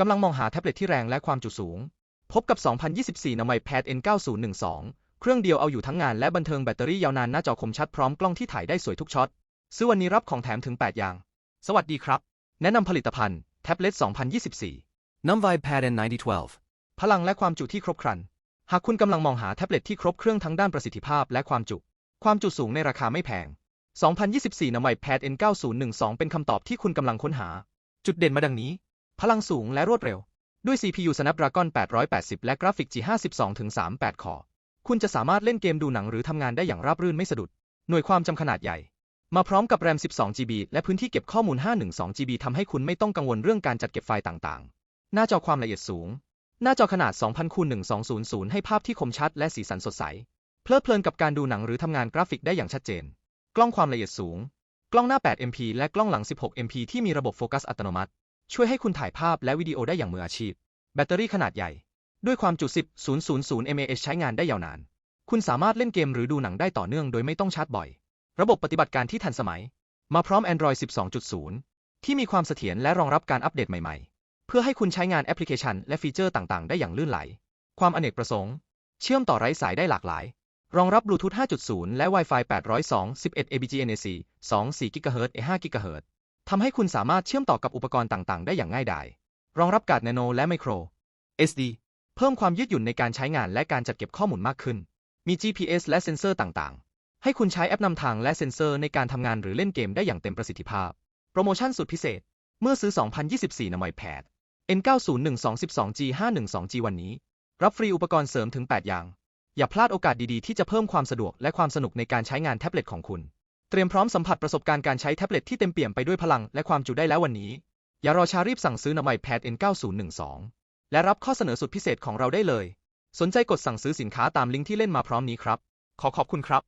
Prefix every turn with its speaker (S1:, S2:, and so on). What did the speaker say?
S1: กำลังมองหาแท็บเล็ตที่แรงและความจุสูง พบกับ 2024น iPad N9012 เครื่องเดียวเอาอยู่ทั้งงานและบันเทิงแบตเตอรี่ยาวนานหน้าจอคมชัดพร้อมกล้องที่ถ่ายได้สวยทุกช็อต ซื้อวันนี้รับของแถมถึง 8 อย่าง สวัสดีครับ แนะนำผลิตภัณฑ์แท็บเล็ต 2024
S2: Numvide Pad N9012.
S1: พลังและความจุที่ครบครัน หากคุณกำลังมองหาแท็บเล็ตที่ครบเครื่องทั้งด้านประสิทธิภาพและความจุ ความจุสูงในราคาไม่แพง 2024น iPad N9012 เป็นคำตอบที่คุณกำลังค้นหา จุดเด่นมาดังนี้ พลังสูงและรวดเร็ว ด้วย CPU Snapdragon 880 และกราฟิก G52-38 คอ คุณจะสามารถเล่นเกมดูหนังหรือทำงานได้อย่างราบรื่นไม่สะดุด หน่วยความจำขนาดใหญ่ มาพร้อมกับ RAM 12GB และพื้นที่เก็บข้อมูล 512GB ทำให้คุณไม่ต้องกังวลเรื่องการจัดเก็บไฟล์ต่างๆ หน้าจอความละเอียดสูง หน้าจอขนาด 2000คูณ1200 ให้ภาพที่คมชัดและสีสันสดใส เพลิดเพลินกับการดูหนังหรือทำงานกราฟิกได้อย่างชัดเจน กล้องความละเอียดสูง กล้องหน้า 8MP และกล้องหลัง 16MP ที่มีระบบโฟกัสอัตโนมัติ ช่วยให้คุณถ่ายภาพและวิดีโอได้อย่างมืออาชีพ แบตเตอรี่ขนาดใหญ่ ด้วยความจุ 10,000 mAh ใช้งานได้ยาวนาน คุณสามารถเล่นเกมหรือดูหนังได้ต่อเนื่องโดยไม่ต้องชาร์จบ่อย ระบบปฏิบัติการที่ทันสมัย มาพร้อม Android 12.0 ที่มีความเสถียรและรองรับการอัปเดตใหม่ๆ เพื่อให้คุณใช้งานแอปพลิเคชันและฟีเจอร์ต่างๆ ได้อย่างลื่นไหล ความอเนกประสงค์ เชื่อมต่อไร้สายได้หลากหลาย รองรับบลูทูธ5.0 และ Wi-Fi 802 11 ABGNAC 24 GHz A5 GHz ทำให้คุณสามารถเชื่อมต่อกับอุปกรณ์ต่างๆ ได้อย่างง่ายดาย รองรับการ์ด Nano และ Micro SD เพิ่มความยืดหยุ่นในการใช้งานและการจัดเก็บข้อมูลมากขึ้น มี GPS และเซ็นเซอร์ต่างๆ ให้คุณใช้แอปนำทางและเซ็นเซอร์ในการทำงานหรือเล่นเกมได้อย่างเต็มประสิทธิภาพ โปรโมชั่นสุดพิเศษ เมื่อซื้อ 2024น iPad N901212G512G วันนี้ รับฟรีอุปกรณ์เสริมถึง 8 อย่าง อย่าพลาดโอกาสดีๆ ที่จะเพิ่มความสะดวกและความสนุกในการใช้งานแท็บเล็ตของคุณ เตรียมพร้อมสัมผัสประสบการณ์การใช้แท็บเล็ตที่เต็มเปี่ยมไปด้วยพลังและความจุได้แล้ววันนี้ อย่ารอช้ารีบสั่งซื้อน iPad N9012 และรับข้อเสนอสุดพิเศษของเราได้เลย สนใจกดสั่งซื้อสินค้าตามลิงก์ที่เล่นมาพร้อมนี้ครับ ขอขอบคุณครับ